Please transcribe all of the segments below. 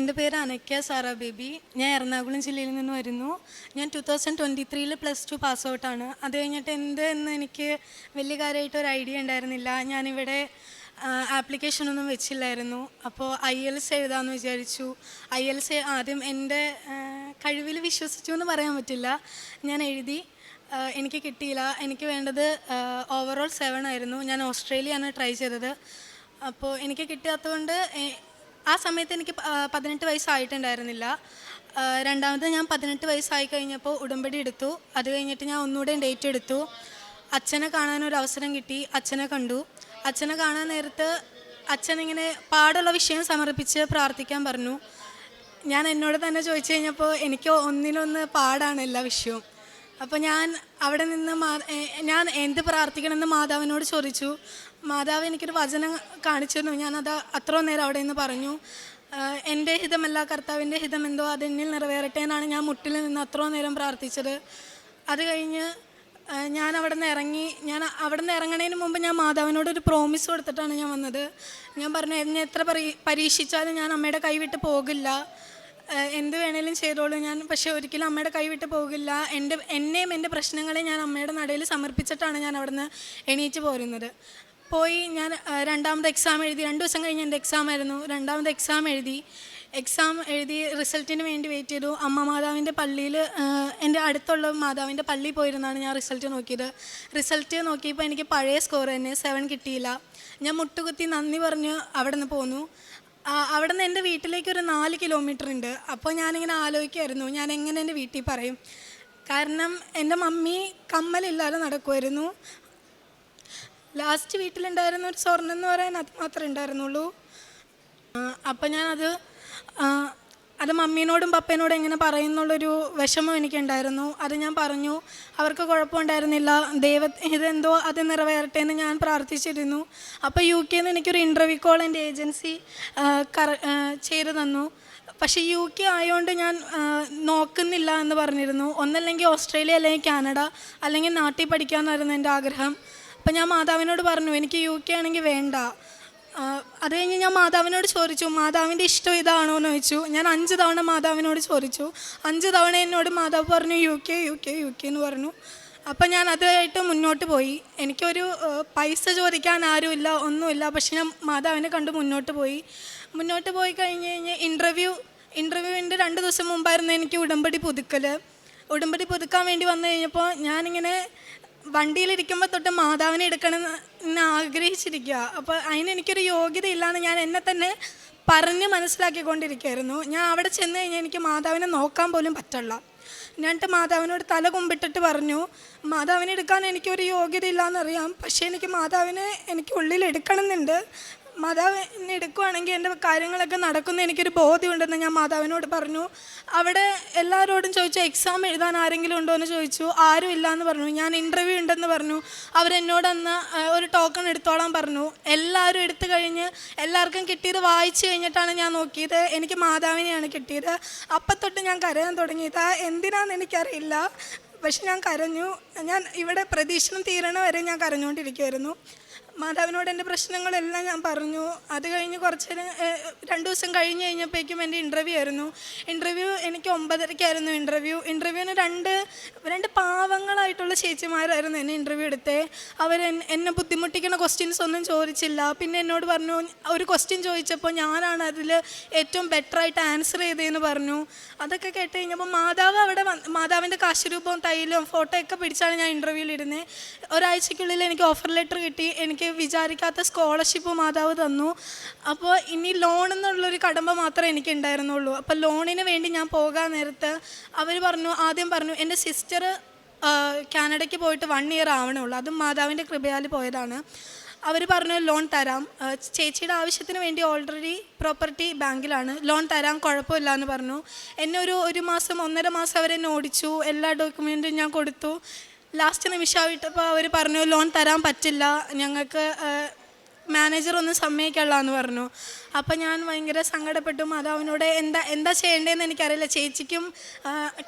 എന്റെ പേര് അനക്യ Sara baby. ഞാൻ എറണാകുളം ജില്ലയിൽ നിന്ന് വരുന്നു. ഞാൻ ടു തൗസൻഡ് ട്വന്റി ത്രീയിൽ പ്ലസ് ടു പാസ് ഔട്ടാണ് അത് കഴിഞ്ഞിട്ട് എന്ത് എന്ന് എനിക്ക് വലിയ കാര്യമായിട്ട് ഒരു ഐഡിയ ഉണ്ടായിരുന്നില്ല. ഞാനിവിടെ ആപ്ലിക്കേഷനൊന്നും വെച്ചില്ലായിരുന്നു. അപ്പോൾ ഐ എൽ എസ് എഴുതാമെന്ന് വിചാരിച്ചു. ഐ എൽ എസ് ആദ്യം എന്റെ കഴിവിൽ വിശ്വസിച്ചു എന്ന് പറയാൻ പറ്റില്ല. ഞാൻ എഴുതി എനിക്ക് കിട്ടിയില്ല. എനിക്ക് വേണ്ടത് ഓവറോൾ സെവൻ ആയിരുന്നു. ഞാൻ ഓസ്ട്രേലിയ ആണ് ട്രൈ ചെയ്തത്. അപ്പോൾ എനിക്ക് കിട്ടാത്തതുകൊണ്ട് ആ സമയത്ത് എനിക്ക് പതിനെട്ട് വയസ്സായിട്ടുണ്ടായിരുന്നില്ല. രണ്ടാമത് ഞാൻ പതിനെട്ട് വയസ്സായി കഴിഞ്ഞപ്പോൾ ഉടമ്പടി എടുത്തു. അത് കഴിഞ്ഞിട്ട് ഞാൻ ഒന്നുകൂടെ ഡേറ്റ് എടുത്തു. അച്ഛനെ കാണാൻ ഒരു അവസരം കിട്ടി. അച്ഛനെ കണ്ടു. അച്ഛനെ കാണാൻ നേരത്ത് അച്ഛനിങ്ങനെ പാടുള്ള വിഷയം സമർപ്പിച്ച് പ്രാർത്ഥിക്കാൻ പറഞ്ഞു. ഞാൻ എന്നോട് തന്നെ ചോദിച്ചു കഴിഞ്ഞപ്പോൾ എനിക്ക് ഒന്നിനൊന്ന് പാടാണ് എല്ലാ വിഷയവും. അപ്പോൾ ഞാൻ അവിടെ നിന്ന് ഞാൻ എന്ത് പ്രാർത്ഥിക്കണമെന്ന് മാതാവിനോട് ചോദിച്ചു. മാതാവ് എനിക്കൊരു വചനം കാണിച്ചു തന്നു അത് അത്ര നേരം അവിടെ നിന്ന് പറഞ്ഞു. എന്റെ ഹിതമല്ല കർത്താവിന്റെ ഹിതം എന്തോ അതെന്നിൽ നിറവേറട്ടെ എന്നാണ് ഞാൻ മുട്ടിൽ നിന്ന് അത്ര നേരം പ്രാർത്ഥിച്ചത്. അത് കഴിഞ്ഞ് ഞാൻ അവിടെ നിന്ന് ഇറങ്ങി. ഞാൻ അവിടെ നിന്ന് ഇറങ്ങണതിന് മുമ്പ് ഞാൻ മാതാവിനോട് ഒരു പ്രോമിസ് കൊടുത്തിട്ടാണ് ഞാൻ വന്നത്. ഞാൻ പറഞ്ഞു എന്നെ എത്ര പരീ പരീക്ഷിച്ചാലും ഞാൻ അമ്മയുടെ കൈവിട്ട് പോകില്ല. എന്ത് വേണേലും ചെയ്തോളൂ. ഞാൻ പക്ഷേ ഒരിക്കലും അമ്മയുടെ കൈവിട്ട് പോകില്ല. എന്റെ എന്നെയും എന്റെ പ്രശ്നങ്ങളെ ഞാൻ അമ്മയുടെ നടയിൽ സമർപ്പിച്ചിട്ടാണ് ഞാൻ അവിടുന്ന് എണീറ്റ് പോരുന്നത്. പോയി ഞാൻ രണ്ടാമത് എക്സാം എഴുതി. രണ്ട് ദിവസം കഴിഞ്ഞ് എന്റെ എക്സാം ആയിരുന്നു. രണ്ടാമത് എക്സാം എഴുതി. എക്സാം എഴുതി റിസൾട്ടിന് വേണ്ടി വെയിറ്റ് ചെയ്തു. അമ്മ മാതാവിന്റെ പള്ളിയിൽ എന്റെ അടുത്തുള്ള മാതാവിന്റെ പള്ളിയിൽ പോയിരുന്നാണ് ഞാൻ റിസൾട്ട് നോക്കിയത്. റിസൾട്ട് നോക്കിയപ്പോൾ എനിക്ക് പഴയ സ്കോർ തന്നെ സെവൻ കിട്ടിയില്ല. ഞാൻ മുട്ടുകുത്തി നന്ദി പറഞ്ഞ് അവിടെ നിന്ന് പോന്നു. അവിടെ നിന്ന് എന്റെ വീട്ടിലേക്ക് ഒരു നാല് കിലോമീറ്റർ ഉണ്ട്. അപ്പോൾ ഞാനിങ്ങനെ ആലോചിക്കുമായിരുന്നു ഞാൻ എങ്ങനെ എന്റെ വീട്ടിൽ പറയും? കാരണം എന്റെ മമ്മി കമ്മലില്ലാതെ നടക്കുമായിരുന്നു ലാസ്റ്റ് വീട്ടിലുണ്ടായിരുന്ന ഒരു സ്വർണം എന്ന് പറയാൻ അത് മാത്രമേ ഉണ്ടായിരുന്നുള്ളൂ. അപ്പം ഞാനത് അത് മമ്മീനോടും പപ്പേനോടും എങ്ങനെ പറയുന്നുള്ളൊരു വിഷമം എനിക്കുണ്ടായിരുന്നു. അത് ഞാൻ പറഞ്ഞു അവർക്ക് കുഴപ്പമുണ്ടായിരുന്നില്ല. ദൈവ ഇതെന്തോ അത് നിറവേറട്ടെ എന്ന് ഞാൻ പ്രാർത്ഥിച്ചിരുന്നു. അപ്പോൾ യു കെയിൽ നിന്ന് എനിക്കൊരു ഇന്റർവ്യൂ കോൾ എന്റെ ഏജൻസി കറ ചെയ്തു തന്നു. പക്ഷേ യു കെ ആയതുകൊണ്ട് ഞാൻ നോക്കുന്നില്ല എന്ന് പറഞ്ഞിരുന്നു. ഒന്നല്ലെങ്കിൽ ഓസ്ട്രേലിയ അല്ലെങ്കിൽ കാനഡ അല്ലെങ്കിൽ നാട്ടിൽ പഠിക്കാമെന്നായിരുന്നു എന്റെ ആഗ്രഹം. അപ്പം ഞാൻ മാതാവിനോട് പറഞ്ഞു എനിക്ക് യു കെ ആണെങ്കിൽ വേണ്ട. അത് കഴിഞ്ഞ് ഞാൻ മാതാവിനോട് ചോദിച്ചു മാതാവിന്റെ ഇഷ്ടം ഇതാണോ? എന്ന് ചോദിച്ചു. ഞാൻ അഞ്ച് തവണ മാതാവിനോട് ചോദിച്ചു. അഞ്ച് തവണ എന്നോട് മാതാവ് പറഞ്ഞു U K U K U K എന്ന് പറഞ്ഞു. അപ്പം ഞാൻ അതുമായിട്ട് മുന്നോട്ട് പോയി. എനിക്കൊരു പൈസ ചോദിക്കാൻ ആരുമില്ല ഒന്നുമില്ല പക്ഷെ ഞാൻ മാതാവിനെ കണ്ട് മുന്നോട്ട് പോയി. മുന്നോട്ട് പോയി കഴിഞ്ഞ് കഴിഞ്ഞ് ഇന്റർവ്യൂ ഇന്റർവ്യൂവിന്റെ രണ്ട് ദിവസം മുമ്പായിരുന്നു എനിക്ക് ഉടമ്പടി പുതുക്കൽ ഉടമ്പടി പുതുക്കാൻ വേണ്ടി വന്നു കഴിഞ്ഞപ്പോൾ ഞാനിങ്ങനെ വണ്ടിയിലിരിക്കുമ്പോൾ തൊട്ട് മാതാവിനെ എടുക്കണം എന്ന് ആഗ്രഹിച്ചിരിക്കുക അപ്പോൾ അതിനെനിക്കൊരു യോഗ്യതയില്ലാന്ന് ഞാൻ എന്നെ തന്നെ പറഞ്ഞ് മനസ്സിലാക്കിക്കൊണ്ടിരിക്കുകയായിരുന്നു. ഞാൻ അവിടെ ചെന്ന് കഴിഞ്ഞാൽ എനിക്ക് മാതാവിനെ നോക്കാൻ പോലും പറ്റില്ല എന്നിട്ട് മാതാവിനോട് തല കുമ്പിട്ടിട്ട് പറഞ്ഞു മാതാവിനെ എടുക്കാൻ എനിക്കൊരു യോഗ്യത ഇല്ലാന്നറിയാം പക്ഷേ എനിക്ക് മാതാവിനെ എനിക്ക് ഉള്ളിൽ എടുക്കണമെന്നുണ്ട്. മാതാവ് എന്നെ എടുക്കുവാണെങ്കിൽ എന്റെ കാര്യങ്ങളൊക്കെ നടക്കുന്ന എനിക്കൊരു ബോധ്യമുണ്ടെന്ന് ഞാൻ മാതാവിനോട് പറഞ്ഞു. അവിടെ എല്ലാവരോടും ചോദിച്ചു എക്സാം എഴുതാൻ ആരെങ്കിലും ഉണ്ടോ? എന്ന് ചോദിച്ചു. ആരും ഇല്ല എന്ന് പറഞ്ഞു. ഞാൻ ഇന്റർവ്യൂ ഉണ്ടെന്ന് പറഞ്ഞു. അവരെന്നോടന്ന് ഒരു ടോക്കൺ എടുത്തോളാൻ പറഞ്ഞു. എല്ലാവരും എടുത്തു കഴിഞ്ഞ് എല്ലാവർക്കും കിട്ടിയത് വായിച്ചു കഴിഞ്ഞിട്ടാണ് ഞാൻ നോക്കിയത്. എനിക്ക് മാതാവിനെയാണ് കിട്ടിയത്. അപ്പം തൊട്ട് ഞാൻ കരയാൻ തുടങ്ങിയത്. എന്തിനാന്ന് എനിക്കറിയില്ല. പക്ഷെ ഞാൻ കരഞ്ഞു. ഞാൻ ഇവിടെ പ്രതീക്ഷണം തീരണ വരെ ഞാൻ കരഞ്ഞുകൊണ്ടിരിക്കുമായിരുന്നു മാതാവിനോട് എന്റെ പ്രശ്നങ്ങളെല്ലാം ഞാൻ പറഞ്ഞു. അത് കഴിഞ്ഞ് കുറച്ച് നേരം, രണ്ട് ദിവസം കഴിഞ്ഞ് കഴിഞ്ഞപ്പോഴേക്കും എന്റെ ഇന്റർവ്യൂ ആയിരുന്നു. ഇന്റർവ്യൂ എനിക്ക് ഒമ്പതരയ്ക്കായിരുന്നു ഇന്റർവ്യൂ ഇന്റർവ്യൂവിന് രണ്ട് രണ്ട് പാവങ്ങളായിട്ടുള്ള ചേച്ചിമാരായിരുന്നു എന്നെ ഇന്റർവ്യൂ എടുത്തേ. അവർ എന്നെ ബുദ്ധിമുട്ടിക്കുന്ന ക്വസ്റ്റ്യൻസ് ഒന്നും ചോദിച്ചില്ല. പിന്നെ എന്നോട് പറഞ്ഞു ഒരു ക്വസ്റ്റ്യൻ ചോദിച്ചപ്പോൾ ഞാനാണ് അതിൽ ഏറ്റവും ബെറ്ററായിട്ട് ആൻസർ ചെയ്തതെന്ന് പറഞ്ഞു. അതൊക്കെ കേട്ട് കഴിഞ്ഞപ്പോൾ മാതാവ് അവിടെ മാതാവിന്റെ കാശുരൂപവും തൈലും ഫോട്ടോ ഒക്കെ പിടിച്ചാണ് ഞാൻ ഇന്റർവ്യൂവിൽ ഇരുന്നത് ഒരാഴ്ചയ്ക്കുള്ളിൽ എനിക്ക് ഓഫർ ലെറ്റർ കിട്ടി. എനിക്ക് വിചാരിക്കാത്ത സ്കോളർഷിപ്പ് മാതാവ് തന്നു. അപ്പോൾ ഇനി ലോൺ എന്നുള്ളൊരു കടമ്പ മാത്രമേ എനിക്ക് ഉണ്ടായിരുന്നുള്ളൂ അപ്പോൾ ലോണിന് വേണ്ടി ഞാൻ പോകാൻ നേരത്ത് അവർ പറഞ്ഞു ആദ്യം പറഞ്ഞു എന്റെ സിസ്റ്റർ കാനഡയ്ക്ക് പോയിട്ട് വൺ ഇയർ ആവണുള്ളൂ അതും മാതാവിന്റെ കൃപയാൽ പോയതാണ്. അവർ പറഞ്ഞു ലോൺ തരാം. ചേച്ചിയുടെ ആവശ്യത്തിന് വേണ്ടി ഓൾറെഡി പ്രോപ്പർട്ടി ബാങ്കിലാണ്. ലോൺ തരാം കുഴപ്പമില്ല എന്ന് പറഞ്ഞു. എന്നെ ഒരു ഒരു മാസം ഒന്നര മാസം അവരെന്നെ ഓടിച്ചു. എല്ലാ ഡോക്യുമെന്റും ഞാൻ കൊടുത്തു. ലാസ്റ്റ് നിമിഷമായിട്ടപ്പോൾ അവർ പറഞ്ഞു ലോൺ തരാൻ പറ്റില്ല. ഞങ്ങൾക്ക് മാനേജർ ഒന്ന് സമ്മതിക്കല്ല എന്ന് പറഞ്ഞു. അപ്പം ഞാൻ ഭയങ്കര സങ്കടപ്പെട്ടു. അത് അവനോട് എന്താ എന്താ ചെയ്യേണ്ടതെന്ന് എനിക്കറിയില്ല. ചേച്ചിക്കും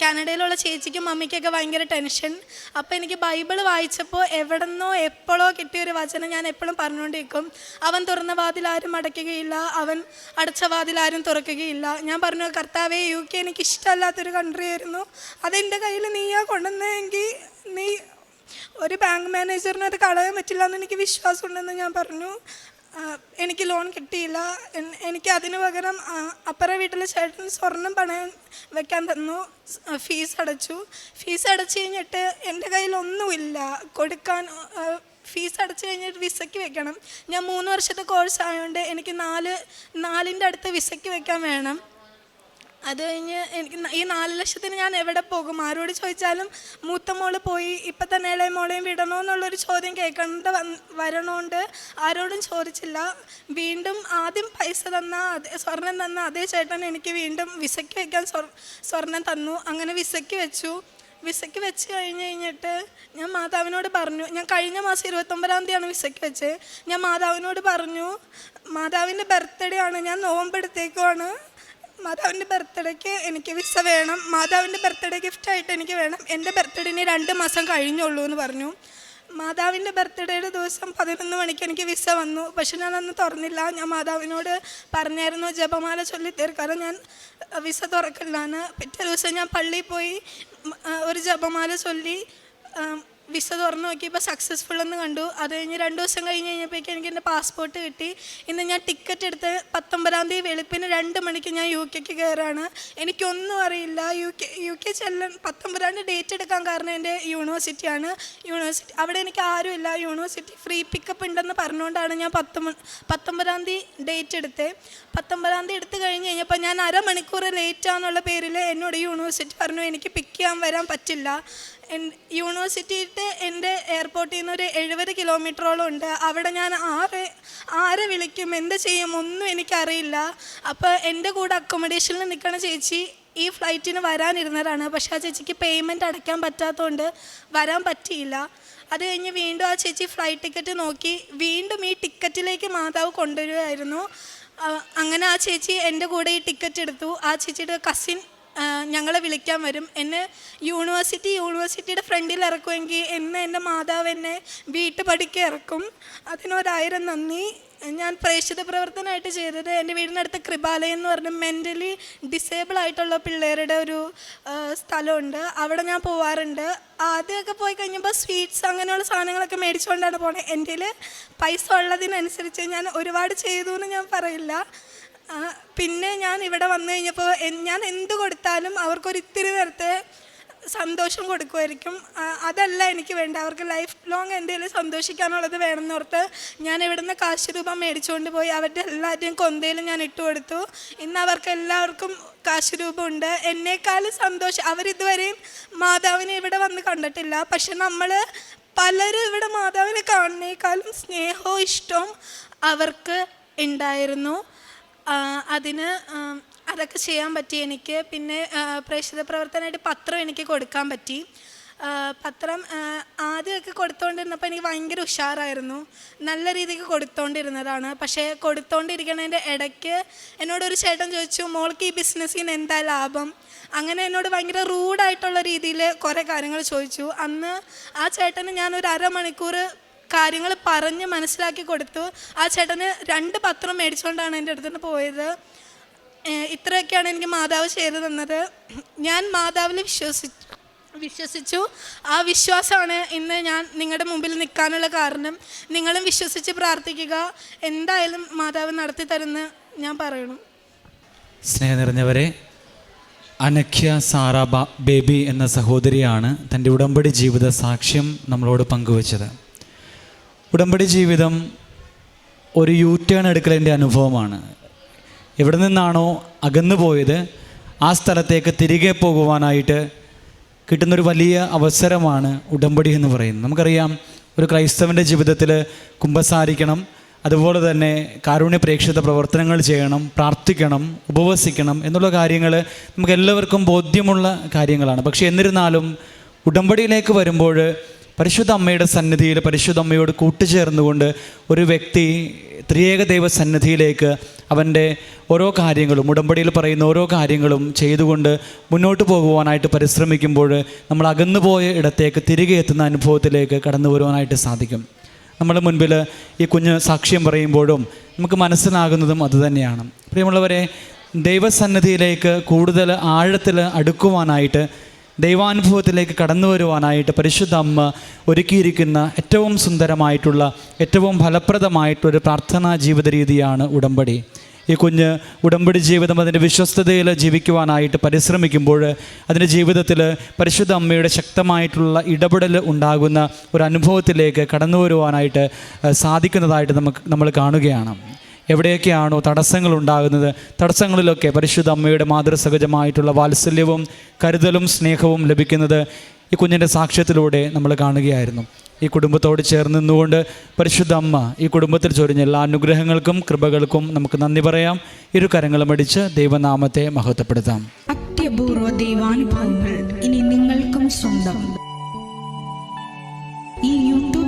കാനഡയിലുള്ള ചേച്ചിക്കും മമ്മിക്കൊക്കെ ഭയങ്കര ടെൻഷൻ. അപ്പോൾ എനിക്ക് ബൈബിൾ വായിച്ചപ്പോൾ എവിടെന്നോ എപ്പോഴോ കിട്ടിയൊരു വചനം ഞാൻ എപ്പോഴും പറഞ്ഞുകൊണ്ടിരിക്കും. അവൻ തുറന്ന വാതിൽ ആരും അടയ്ക്കുകയില്ല. അവൻ അടച്ച വാതിൽ ആരും തുറക്കുകയില്ല. ഞാൻ പറഞ്ഞു കർത്താവേ യു കെ എനിക്ക് ഇഷ്ടമല്ലാത്തൊരു കൺട്രി ആയിരുന്നു. അതെന്റെ കയ്യിൽ നീയാ കൊണ്ടുവന്നതെങ്കിൽ നീ ഒരു ബാങ്ക് മാനേജറിന് അത് കളയാൻ പറ്റില്ല എന്ന് എനിക്ക് വിശ്വാസമുണ്ടെന്ന് ഞാൻ പറഞ്ഞു. എനിക്ക് ലോൺ കിട്ടിയില്ല. എനിക്ക് അതിന് പകരം അപ്പറ വീട്ടിലെ ചേട്ടൻ സ്വർണം പണയം വെക്കാൻ തന്നു. ഫീസ് അടച്ചു. ഫീസ് അടച്ചു കഴിഞ്ഞിട്ട് എന്റെ കയ്യിൽ ഒന്നുമില്ല. കൊടുക്കാൻ ഫീസ് അടച്ചു കഴിഞ്ഞിട്ട് വിസയ്ക്ക് വെക്കണം. ഞാൻ മൂന്ന് വർഷത്തെ കോഴ്സ് ആയതുകൊണ്ട് എനിക്ക് നാല് നാലിന്റെ അടുത്ത് വിസയ്ക്ക് വെക്കാൻ വേണം. അത് കഴിഞ്ഞ് എനിക്ക് ഈ നാല് ലക്ഷത്തിന് ഞാൻ എവിടെ പോകും? ആരോട് ചോദിച്ചാലും മൂത്ത മോൾ പോയി ഇപ്പം തന്നെ ഇളയ മോളെയും വിടണോ എന്നുള്ളൊരു ചോദ്യം കേൾക്കേണ്ട വരണോണ്ട് ആരോടും ചോദിച്ചില്ല. വീണ്ടും ആദ്യം പൈസ തന്ന അതേ സ്വർണം തന്ന അതേ ചേട്ടൻ എനിക്ക് വീണ്ടും വിസയ്ക്ക് വയ്ക്കാൻ സ്വർ സ്വർണം തന്നു. അങ്ങനെ വിസയ്ക്ക് വെച്ചു. വിസയ്ക്ക് വെച്ച് കഴിഞ്ഞ് കഴിഞ്ഞിട്ട് ഞാൻ മാതാവിനോട് പറഞ്ഞു ഞാൻ കഴിഞ്ഞ മാസം ഇരുപത്തൊമ്പതാം തീയതിയാണ് വിസയ്ക്ക് വെച്ച് ഞാൻ മാതാവിനോട് പറഞ്ഞു മാതാവിന്റെ ബർത്ത്ഡേ ആണ് ഞാൻ നോമ്പെടുത്തേക്കുവാണ്. മാതാവിന്റെ ബർത്ത്ഡേക്ക് എനിക്ക് വിസ വേണം. മാതാവിന്റെ ബർത്ത്ഡേ ഗിഫ്റ്റായിട്ട് എനിക്ക് വേണം. എന്റെ ബർത്ത്ഡേന് രണ്ട് മാസം കഴിഞ്ഞുള്ളൂ എന്ന് പറഞ്ഞു. മാതാവിന്റെ ബർത്ത്ഡേയുടെ ദിവസം പതിനൊന്ന് മണിക്ക് എനിക്ക് വിസ വന്നു. പക്ഷെ ഞാൻ അന്ന് തുറന്നില്ല. ഞാൻ മാതാവിനോട് പറഞ്ഞായിരുന്നു ജപമാല ചൊല്ലി തീർക്കാറ് ഞാൻ വിസ തുറക്കില്ലാന്ന് പിറ്റേ ദിവസം ഞാൻ പള്ളിയിൽ പോയി ഒരു ജപമാല ചൊല്ലി വിസ തുറന്നു നോക്കിയപ്പോൾ സക്സസ്ഫുൾ എന്ന് കണ്ടു. അത് കഴിഞ്ഞ് രണ്ട് ദിവസം കഴിഞ്ഞ് കഴിഞ്ഞപ്പോഴേക്കും എനിക്ക് എന്റെ പാസ്പോർട്ട് കിട്ടി. ഇന്ന് ഞാൻ ടിക്കറ്റ് എടുത്ത് പത്തൊമ്പതാം തീയതി വെളുപ്പിന് രണ്ട് മണിക്ക് ഞാൻ യു കെക്ക് കയറാണ് എനിക്കൊന്നും അറിയില്ല. യു കെ യു കെ ചെല്ലാൻ പത്തൊമ്പതാം തീയതി ഡേറ്റ് എടുക്കാൻ കാരണം എന്റെ യൂണിവേഴ്സിറ്റിയാണ് യൂണിവേഴ്സിറ്റി അവിടെ എനിക്ക് ആരുമില്ല യൂണിവേഴ്സിറ്റി ഫ്രീ പിക്കപ്പ് ഉണ്ടെന്ന് പറഞ്ഞുകൊണ്ടാണ് ഞാൻ പത്ത് പത്തൊമ്പതാം തീയതി ഡേറ്റ് എടുത്തത് പത്തൊമ്പതാം തീയതി എടുത്ത് കഴിഞ്ഞ് കഴിഞ്ഞപ്പോൾ ഞാൻ അരമണിക്കൂർ ലേറ്റ് ആണെന്നുള്ള പേരിൽ എന്നോട് യൂണിവേഴ്സിറ്റി പറഞ്ഞു എനിക്ക് പിക്ക് ചെയ്യാൻ വരാൻ പറ്റില്ല. യൂണിവേഴ്സിറ്റിയിട്ട് എന്റെ എയർപോർട്ടിൽ നിന്ന് ഒരു എഴുപത് കിലോമീറ്ററോളം ഉണ്ട്. അവിടെ ഞാൻ ആരെ ആരെ വിളിക്കും എന്ത് ചെയ്യും ഒന്നും എനിക്കറിയില്ല. അപ്പോൾ എന്റെ കൂടെ അക്കോമഡേഷനിൽ നിൽക്കണ ചേച്ചി ഈ ഫ്ലൈറ്റിന് വരാനിരുന്നതാണ്. പക്ഷേ ആ ചേച്ചിക്ക് പേയ്മെന്റ് അടയ്ക്കാൻ പറ്റാത്തതുകൊണ്ട് വരാൻ പറ്റിയില്ല. അത് കഴിഞ്ഞ് വീണ്ടും ആ ചേച്ചി ഫ്ലൈറ്റ് ടിക്കറ്റ് നോക്കി വീണ്ടും ഈ ടിക്കറ്റിലേക്ക് മാതാവ് കൊണ്ടുവരുമായിരുന്നു അങ്ങനെ ആ ചേച്ചി എന്റെ കൂടെ ഈ ടിക്കറ്റ് എടുത്തു. ആ ചേച്ചിയുടെ കസിൻ ഞങ്ങളെ വിളിക്കാൻ വരും. എന്നെ യൂണിവേഴ്സിറ്റി യൂണിവേഴ്സിറ്റിയുടെ ഫ്രണ്ടിൽ ഇറക്കുമെങ്കിൽ എന്നെ എന്റെ മാതാവ് എന്നെ വീട്ടുപടിക്ക് ഇറക്കും. അതിനൊരായിരം നന്ദി. ഞാൻ പ്രേക്ഷിത പ്രവർത്തനമായിട്ട് ചെയ്തത് എന്റെ വീടിനടുത്ത് കൃപാലയം എന്ന് പറഞ്ഞ മെന്റലി ഡിസേബിൾ ആയിട്ടുള്ള പിള്ളേരുടെ ഒരു സ്ഥലമുണ്ട്. അവിടെ ഞാൻ പോവാറുണ്ട്. ആദ്യമൊക്കെ പോയി കഴിഞ്ഞപ്പോൾ സ്വീറ്റ്സ് അങ്ങനെയുള്ള സാധനങ്ങളൊക്കെ മേടിച്ചുകൊണ്ടാണ് പോണത് എന്റെ പൈസ ഉള്ളതിനനുസരിച്ച് ഞാൻ ഒരുപാട് ചെയ്തു എന്ന് ഞാൻ പറയില്ല. പിന്നെ ഞാൻ ഇവിടെ വന്നു കഴിഞ്ഞപ്പോൾ ഞാൻ എന്ത് കൊടുത്താലും അവർക്കൊരു ഇത്തിരി നേരത്തെ സന്തോഷം കൊടുക്കുമായിരിക്കും. അതല്ല എനിക്ക് വേണ്ട അവർക്ക് ലൈഫ് ലോങ് എന്തെങ്കിലും സന്തോഷിക്കാനുള്ളത് വേണമെന്നോർത്ത് ഞാൻ ഇവിടുന്ന് കാശ് രൂപ മേടിച്ചുകൊണ്ട് പോയി അവരുടെ എല്ലാവരുടെയും കൊന്തയിലും ഞാൻ ഇട്ട് കൊടുത്തു. ഇന്ന് അവർക്ക് എല്ലാവർക്കും കാശ് രൂപമുണ്ട് എന്നേക്കാളും സന്തോഷം. അവരിതുവരെയും മാതാവിനെ ഇവിടെ വന്ന് കണ്ടിട്ടില്ല. പക്ഷെ നമ്മൾ പലരും ഇവിടെ മാതാവിനെ കാണുന്നേക്കാളും സ്നേഹവും ഇഷ്ടവും അവർക്ക് ഉണ്ടായിരുന്നു. അതിന് അതൊക്കെ ചെയ്യാൻ പറ്റി എനിക്ക്. പിന്നെ പ്രേക്ഷിത പ്രവർത്തനമായിട്ട് പത്രം എനിക്ക് കൊടുക്കാൻ പറ്റി. പത്രം ആദ്യമൊക്കെ കൊടുത്തുകൊണ്ടിരുന്നപ്പോൾ എനിക്ക് ഭയങ്കര ഉഷാറായിരുന്നു. നല്ല രീതിക്ക് കൊടുത്തുകൊണ്ടിരുന്നതാണ് പക്ഷേ കൊടുത്തോണ്ടിരിക്കണതിന്റെ ഇടയ്ക്ക് എന്നോടൊരു ചേട്ടൻ ചോദിച്ചു മോൾക്ക് ഈ ബിസിനസ്സിൽ നിന്ന് എന്താ ലാഭം? അങ്ങനെ എന്നോട് ഭയങ്കര റൂഡായിട്ടുള്ള രീതിയിൽ കുറേ കാര്യങ്ങൾ ചോദിച്ചു. അന്ന് ആ ചേട്ടന് ഞാനൊരു അരമണിക്കൂർ കാര്യങ്ങൾ പറഞ്ഞ് മനസ്സിലാക്കി കൊടുത്തു. ആ ചേട്ടന് രണ്ട് പത്രം മേടിച്ചുകൊണ്ടാണ് എന്റെ അടുത്ത് നിന്ന് പോയത്. ഇത്രയൊക്കെയാണ് എനിക്ക് മാതാവ് ചെയ്തു തന്നത്. ഞാൻ മാതാവിൽ വിശ്വസി വിശ്വസിച്ചു. ആ വിശ്വാസമാണ് ഇന്ന് ഞാൻ നിങ്ങളുടെ മുമ്പിൽ നിൽക്കാനുള്ള കാരണം. നിങ്ങളും വിശ്വസിച്ച് പ്രാർത്ഥിക്കുക. എന്തായാലും മാതാവ് നടത്തി തരുന്ന് ഞാൻ പറയണം. സ്നേഹം നിറഞ്ഞവരെ അനഖ്യ സാറാബ ബേബി എന്ന സഹോദരിയാണ് തന്റെ ഉടമ്പടി ജീവിത സാക്ഷ്യം നമ്മളോട് പങ്കുവച്ചത്. ഉടമ്പടി ജീവിതം ഒരു യൂ ടേൺ എടുക്കലിന്റെ അനുഭവമാണ്. എവിടെ നിന്നാണോ അകന്നു പോയത് ആ സ്ഥലത്തേക്ക് തിരികെ പോകുവാനായിട്ട് കിട്ടുന്നൊരു വലിയ അവസരമാണ് ഉടമ്പടി എന്ന് പറയുന്നത്. നമുക്കറിയാം ഒരു ക്രൈസ്തവന്റെ ജീവിതത്തിൽ കുമ്പസാരിക്കണം അതുപോലെ തന്നെ കാരുണ്യ പ്രേക്ഷിത പ്രവർത്തനങ്ങൾ ചെയ്യണം പ്രാർത്ഥിക്കണം ഉപവസിക്കണം എന്നുള്ള കാര്യങ്ങൾ നമുക്ക് എല്ലാവർക്കും ബോധ്യമുള്ള കാര്യങ്ങളാണ്. പക്ഷേ എന്നിരുന്നാലും ഉടമ്പടിയിലേക്ക് വരുമ്പോൾ പരിശുദ്ധ അമ്മയുടെ സന്നിധിയിൽ പരിശുദ്ധ അമ്മയോട് കൂട്ടുചേർന്നുകൊണ്ട് ഒരു വ്യക്തി ത്രിയേക ദൈവ സന്നിധിയിലേക്ക് അവന്റെ ഓരോ കാര്യങ്ങളും ഉടമ്പടിയിൽ പറയുന്ന ഓരോ കാര്യങ്ങളും ചെയ്തുകൊണ്ട് മുന്നോട്ട് പോകുവാനായിട്ട് പരിശ്രമിക്കുമ്പോൾ നമ്മൾ അകന്നുപോയ ഇടത്തേക്ക് തിരികെ എത്തുന്ന അനുഭവത്തിലേക്ക് കടന്നു വരുവാനായിട്ട് സാധിക്കും. നമ്മൾ മുൻപിൽ ഈ കുഞ്ഞ് സാക്ഷ്യം പറയുമ്പോഴും നമുക്ക് മനസ്സിലാകുന്നതും അതുതന്നെയാണ് പ്രിയമുള്ളവരെ ദൈവസന്നിധിയിലേക്ക് കൂടുതൽ ആഴത്തിൽ അടുക്കുവാനായിട്ട് ദൈവാനുഭവത്തിലേക്ക് കടന്നു വരുവാനായിട്ട് പരിശുദ്ധ അമ്മ ഒരുക്കിയിരിക്കുന്ന ഏറ്റവും സുന്ദരമായിട്ടുള്ള ഏറ്റവും ഫലപ്രദമായിട്ടൊരു പ്രാർത്ഥനാ ജീവിത രീതിയാണ് ഉടമ്പടി. ഈ കുഞ്ഞ് ഉടമ്പടി ജീവിതം അതിന്റെ വിശ്വസ്തതയിൽ ജീവിക്കുവാനായിട്ട് പരിശ്രമിക്കുമ്പോൾ അതിന്റെ ജീവിതത്തിൽ പരിശുദ്ധ അമ്മയുടെ ശക്തമായിട്ടുള്ള ഇടപെടൽ ഉണ്ടാകുന്ന ഒരു അനുഭവത്തിലേക്ക് കടന്നു വരുവാനായിട്ട് സാധിക്കുന്നതായിട്ട് നമുക്ക് നമ്മൾ കാണുകയാണ്. എവിടെയൊക്കെയാണോ തടസ്സങ്ങൾ ഉണ്ടാകുന്നത് തടസ്സങ്ങളിലൊക്കെ പരിശുദ്ധ അമ്മയുടെ മാതൃസഹജമായിട്ടുള്ള വാത്സല്യവും കരുതലും സ്നേഹവും ലഭിക്കുന്നത് ഈ കുഞ്ഞിന്റെ സാക്ഷ്യത്തിലൂടെ നമ്മൾ കാണുകയായിരുന്നു. ഈ കുടുംബത്തോട് ചേർന്ന് നിന്നുകൊണ്ട് പരിശുദ്ധ അമ്മ ഈ കുടുംബത്തിൽ ചൊരിഞ്ഞ എല്ലാ അനുഗ്രഹങ്ങൾക്കും കൃപകൾക്കും നമുക്ക് നന്ദി പറയാം. ഇരു കരങ്ങളും അടിച്ച് ദൈവനാമത്തെ മഹത്വപ്പെടുത്താം. അത്യപൂർവ ദൈവാനുഭവങ്ങൾ ഇനി നിങ്ങൾക്കും സ്വന്തം.